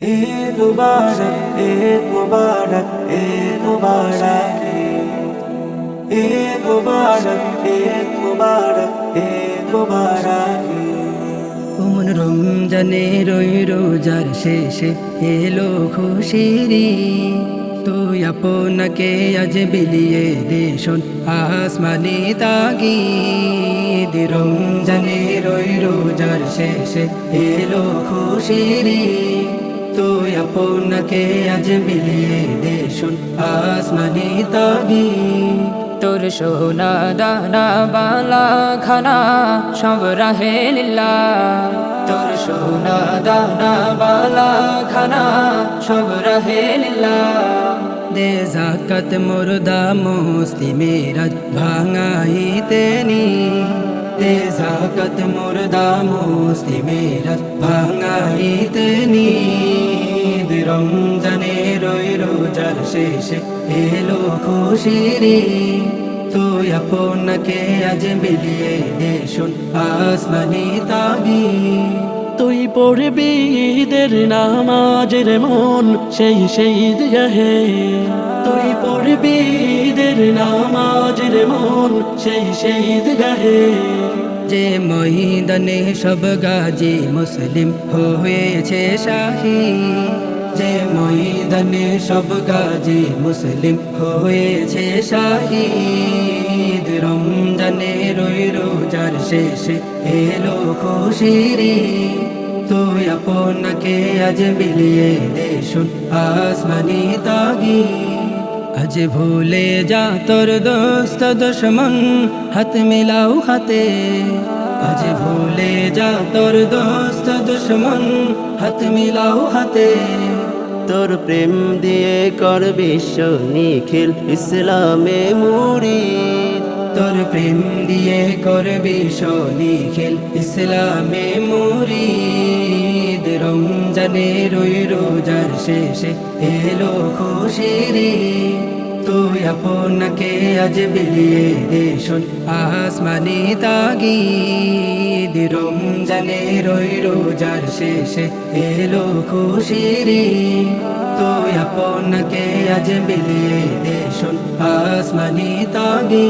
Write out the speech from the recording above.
ঈদ মুবারক ঈদ মুবারক ঈদ মুবারক। ঈদ মুবারক ঈদ মুবারক ঈদ মুবারক। কোন রমজানে রই রোজার শেষে এলো খুশিরি তুই আপনাকে আজ বিলিয়ে দেশন আসমানি তাগি রমজানে রই রোজার শেষে এলো খুশিরি তুই আপনাকে আজ বিলিয়ে দেশন আসমানি তাগি তোর সোনা দানা বালা খানা সব রাহে লীলা। তোর সোনা দানা বালা খানা সব রাহে লীলা। দে জাকাত মুর্দা মুসলিমের ভাঙাইতে নি। দে জাকাত মুর্দা মুসলিমের ভাঙাইতে রোজার শেষে এলো খুশিরি তুই আপনাকে আজ মিলিয়ে দেশুন আসমানি তাগি তুই পড়বি ঈদের নামাজের মন সেই সেই গাহে তুই পড়বি ঈদের নামাজের মন সেই সেই গাহে যে মহিদানে সব গাজী মুসলিম হয়েছে শাহী। যে মহিদানে সব গাজী মুসলিম হয়েছে শাহিদ। রমজানে রই রোজার শেষে এলো খুশিরি তুই আপনাকে আজ বিলিয়ে দেশুন আসমানি তাগি আজ ভুলে যা তোর দোস্ত দুশ্মন, হাত মিলাও হাতে। আজ ভুলে যা তোর দোস্ত দুশ্মন, হাত মিলাও হাতে। তোর প্রেম দিয়ে কর বিশ্ব নিখিল ইসলামে মুড়ি তোর প্রেম দিয়ে কর বিশ্ব নিখিল ইসলামে মুড়ি রমজানে রই রোজার শেষে এলো খুশিরি তুই আপনাকে আজ বিলিয়ে দেশন আসমানি তাগি রমজানে রই রোজার শেষে এলো খুশিরি তুই আপনাকে আজ বিলিয়ে দেশন আসমানি তাগি